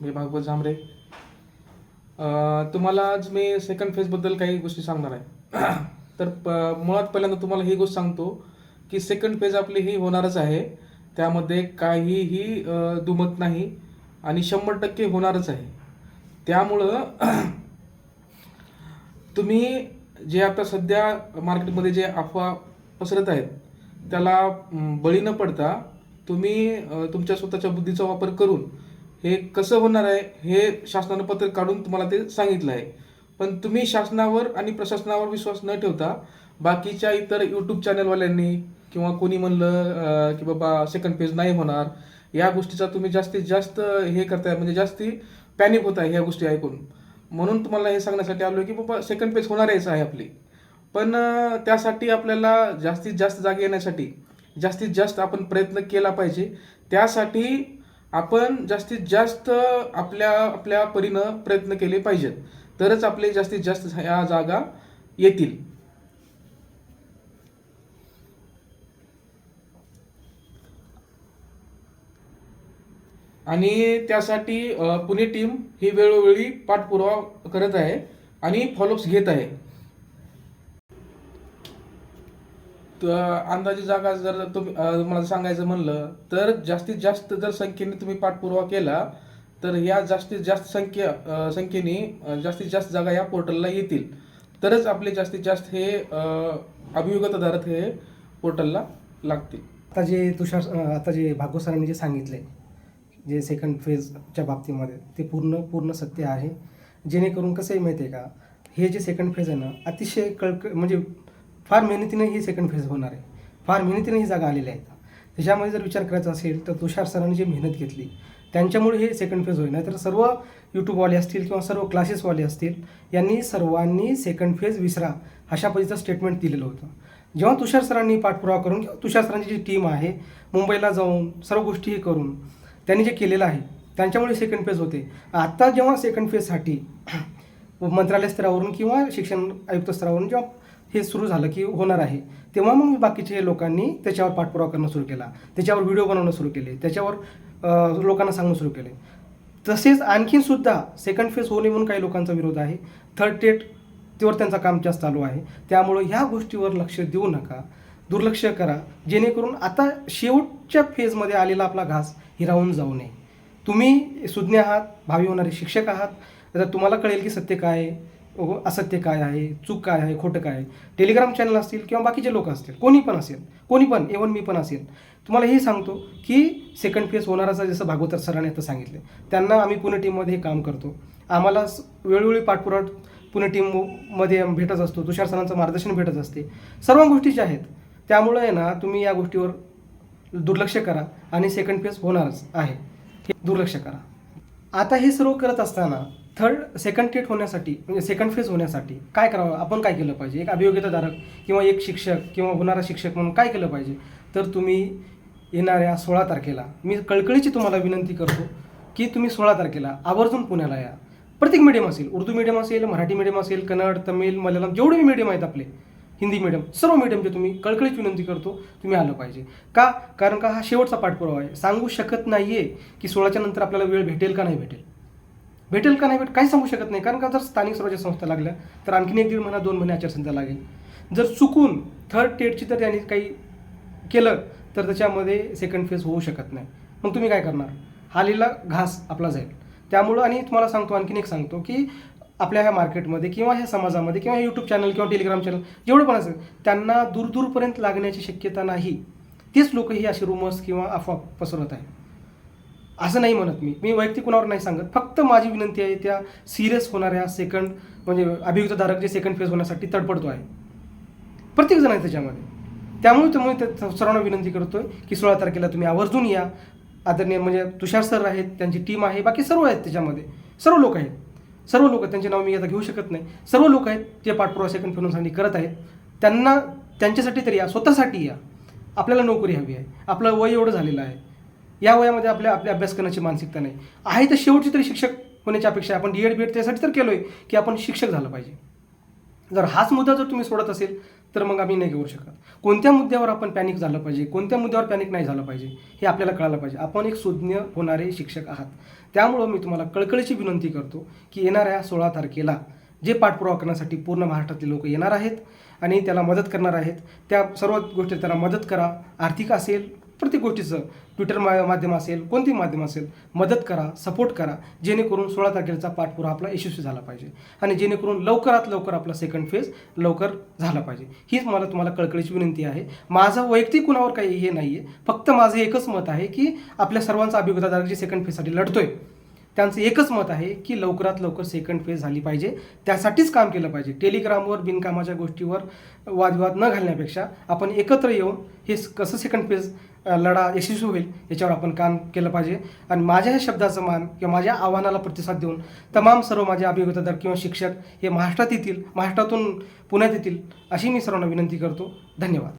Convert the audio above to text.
मी भागवत झांबरे. तुम्हाला आज मी सेकंड फेजबद्दल काही गोष्टी सांगणार आहे. तर प- मुळात पहिल्यांदा तुम्हाला ही गोष्ट सांगतो की सेकंड फेज आपली ही होणारच आहे. त्यामध्ये काहीही दुमत नाही आणि शंभर टक्के होणारच आहे. त्यामुळं तुम्ही जे आता सध्या मार्केटमध्ये जे अफवा पसरत आहेत त्याला बळी न पडता तुम्ही तुमच्या स्वतःच्या बुद्धीचा वापर करून हे कसं होणार आहे हे शासनानं पत्र काढून तुम्हाला ते सांगितलं आहे. पण तुम्ही शासनावर आणि प्रशासनावर विश्वास न ठेवता बाकीच्या इतर यूट्यूब चॅनलवाल्यांनी किंवा कोणी म्हणलं की बाबा सेकंड पेज नाही होणार या गोष्टीचा तुम्ही जास्तीत जास्त हे करताय म्हणजे जास्ती पॅनिक होत आहे ह्या गोष्टी ऐकून. म्हणून तुम्हाला हे सांगण्यासाठी आलो की बाबा सेकंड पेज होणारच आहे आपली. पण त्यासाठी आपल्याला जास्तीत जास्त जागे येण्यासाठी जास्तीत जास्त आपण प्रयत्न केला पाहिजे. त्यासाठी आपण जास्तीत जास्त आपल्या आपल्या परीनं प्रयत्न केले पाहिजेत. तरच आपले जास्तीत जास्त ह्या जागा येतील. आणि त्यासाठी पुणे टीम ही वेळोवेळी पाठपुरावा करत आहे आणि फॉलोअप्स घेत आहे. तर अंदाजे जागा जर तुम्ही मला सांगायचं म्हणलं तर जास्तीत जास्त जर संख्येने तुम्ही पाठपुरावा केला तर या जास्तीत जास्त संख्या संख्येने जास्तीत जास्त जागा या पोर्टलला येतील. तरच आपले जास्तीत जास्त हे अ, अभियोगताधारक हे पोर्टलला लागतील. आता जे तुषार आता जे भागवत सरांनी जे सांगितले जे सेकंड फेजच्या बाबतीमध्ये ते पूर्ण पूर्ण सत्य आहे. जेणेकरून कसं आहे माहिती आहे का हे जे सेकंड फेज आहे ना अतिशय कळक म्हणजे फार मेहनतीने ही सेकंड फेज होणार आहे. फार मेहनतीने ही जागा आलेल्या आहेत. त्याच्यामध्ये जर विचार करायचा असेल तर तुषार सरांनी जी मेहनत घेतली त्यांच्यामुळे हे सेकंड फेज होईल. नाहीतर सर्व यूट्यूबवाले असतील किंवा सर्व क्लासेसवाले असतील यांनी सर्वांनी सेकंड फेज विसरा अशा पद्धतीचं स्टेटमेंट दिलेलं होतं. जेव्हा तुषार सरांनी पाठपुरावा करून किंवा तुषार सरांची जी टीम आहे मुंबईला जाऊन सर्व गोष्टी हे करून त्यांनी जे केलेलं आहे त्यांच्यामुळे सेकंड फेज होते. आत्ता जेव्हा सेकंड फेजसाठी मंत्रालय स्तरावरून किंवा शिक्षण आयुक्त स्तरावरून जेव्हा हे सुरू झालं की होणार आहे. तेव्हा मग बाकीचे लोकांनी त्याच्यावर पाठपुरावा करणं सुरू केला. त्याच्यावर व्हिडिओ बनवणं सुरू केले. त्याच्यावर लोकांना सांगणं सुरू केले. तसेच आणखीन सुद्धा सेकंड फेज होणे म्हणून काही लोकांचा विरोध आहे. थर्ड डेट त्यावर त्यांचं काम जास्त चालू आहे. त्यामुळं ह्या गोष्टीवर लक्ष देऊ नका. दुर्लक्ष करा. जेणेकरून आता शेवटच्या फेजमध्ये आलेला आपला घास हिरावून जाऊ नये. तुम्ही सुज्ञ आहात भावी होणारे शिक्षक आहात. तर तुम्हाला कळेल की सत्य काय आहे. हो, असत्य काय आहे? चूक काय आहे? खोटं काय आहे? टेलिग्राम चॅनल असतील किंवा बाकीचे लोक असतील कोणी पण असेल कोणी पण एवन मी पण असेल तुम्हाला हे सांगतो की सेकंड फेज होणाराचा जसं भागवतर सरांनी आता सांगितलं त्यांना आम्ही पुणे टीममध्ये हे काम करतो. आम्हाला वेळोवेळी पाठपुरावा पुणे टीममध्ये भेटत असतो तुषार सरांचं मार्गदर्शन भेटत असते. सर्व गोष्टी ज्या आहेत त्यामुळे आहे ना तुम्ही या गोष्टीवर दुर्लक्ष करा आणि सेकंड फेज होणारच आहे. हे दुर्लक्ष करा. आता हे सर्व करत असताना थर्ड सेकंड टेट होण्यासाठी म्हणजे सेकंड फेज होण्यासाठी काय करावं? आपण काय केलं पाहिजे? एक अभियोग्यताधारक किंवा एक शिक्षक किंवा होणारा शिक्षक म्हणून काय केलं पाहिजे? तर तुम्ही येणाऱ्या सोळा तारखेला मी कळकळीची तुम्हाला विनंती करतो की तुम्ही सोळा तारखेला आवर्जून पुण्याला या. प्रत्येक मीडियम असेल उर्दू मीडियम असेल मराठी मीडियम असेल कन्नड तमिळ मल्याळम जेवढे मी मीडियम आहेत आपले हिंदी मीडियम सर्व मीडियमचे तुम्ही कळकळीत विनंती करतो तुम्ही आलं पाहिजे. का? कारण का हा शेवटचा पाठपुरावा आहे. सांगू शकत नाही आहे की सोळाच्या नंतर आपल्याला वेळ भेटेल का नाही भेटेल. भेटेल का नाही भेट काही सांगू शकत नाही. कारण का जर स्थानिक स्वराज्य संस्था लागल्या तर आणखीन एक दीड महिना दोन महिने आचारसंहिता लागेल. जर चुकून थर्ड टेटची तर त्यांनी काही केलं तर त्याच्यामध्ये सेकंड फेज होऊ शकत नाही. मग तुम्ही काय करणार? हालीला घास आपला जाईल. त्यामुळं आणि तुम्हाला सांगतो आणखीन एक सांगतो की आपल्या ह्या मार्केटमध्ये किंवा ह्या समाजामध्ये किंवा यूट्यूब चॅनल किंवा टेलिग्राम चॅनल जेवढं पण असेल त्यांना दूरदूरपर्यंत लागण्याची शक्यता नाही. तेच लोक ही अशी रुमर्स किंवा अफवा पसरवत आहे असं नाही म्हणत मी. मी वैयक्तिक कुणावर नाही सांगत. फक्त माझी विनंती आहे त्या सिरियस होणाऱ्या सेकंड म्हणजे अभियुक्तधारक जे सेकंड फेज होण्यासाठी तडपडतो आहे प्रत्येक जण आहे त्याच्यामध्ये. त्यामुळे त्यामुळे त्या सर्वांना विनंती करतोय की सोळा तारखेला तुम्ही आवर्जून या. आदरणीय म्हणजे तुषार सर आहेत त्यांची टीम आहे बाकी सर्व आहेत त्याच्यामध्ये. सर्व लोक आहेत. सर्व लोक त्यांचे नाव मी आता घेऊ शकत नाही. सर्व लोक आहेत जे पाठपुरावा सेकंड फेजसाठी करत आहेत. त्यांना त्यांच्यासाठी तरी या स्वतःसाठी या. आपल्याला नोकरी हवी आहे. आपलं वय एवढं झालेलं आहे. या वयामध्ये आपल्या आपल्या अभ्यास करण्याची मानसिकता नाही. आहे तर शेवटची तरी शिक्षक होण्याची अपेक्षा आपण डी एड बी एड त्यासाठी तर केलो आहे की आपण शिक्षक झालं पाहिजे. जर हाच मुद्दा जर तुम्ही सोडत असेल तर मग आम्ही नाही घेऊ शकत. कोणत्या मुद्द्यावर आपण पॅनिक झालं पाहिजे? कोणत्या मुद्द्यावर पॅनिक नाही झालं पाहिजे? हे आपल्याला कळायला पाहिजे. आपण एक सुज्ञ होणारे शिक्षक आहात. त्यामुळं मी तुम्हाला कळकळीची विनंती करतो की येणाऱ्या सोळा तारखेला जे पाठपुरावा करण्यासाठी पूर्ण महाराष्ट्रातले लोक येणार आहेत आणि त्याला मदत करणार आहेत त्या सर्व गोष्टी त्यांना मदत करा. आर्थिक असेल प्रत्येक गोष्टीचं ट्विटर मा माध्यम असेल कोणती माध्यम असेल मदत करा सपोर्ट करा जेणेकरून सोळा तारखेचा पाठपुरा आपला यशस्वी झाला पाहिजे. आणि जेणेकरून लवकरात लवकर आपला सेकंड फेज लवकर झाला पाहिजे. हीच मला तुम्हाला कळकळीची विनंती आहे. माझं वैयक्तिक कुणावर काही हे नाही आहे फक्त माझं एकच मत आहे की आपल्या सर्वांचा अभिगतादार जे सेकंड फेजसाठी लढतोय त्यांचं एकच मत आहे की लवकरात लवकर सेकंड फेज झाली पाहिजे. त्यासाठीच काम केलं पाहिजे. टेलिग्रामवर बिनकामाच्या गोष्टीवर वादविवाद न घालण्यापेक्षा आपण एकत्र येऊन हे कसं सेकंड फेज लढा यशस्वी होईल याच्यावर आपण काम केलं पाहिजे. आणि माझ्या ह्या शब्दाचं मान किंवा माझ्या आव्हानाला प्रतिसाद देऊन तमाम सर्व माझे अभिज्ञतादार किंवा शिक्षक हे महाराष्ट्रात येतील महाराष्ट्रातून पुण्यात येतील अशी मी सर्वांना विनंती करतो. धन्यवाद.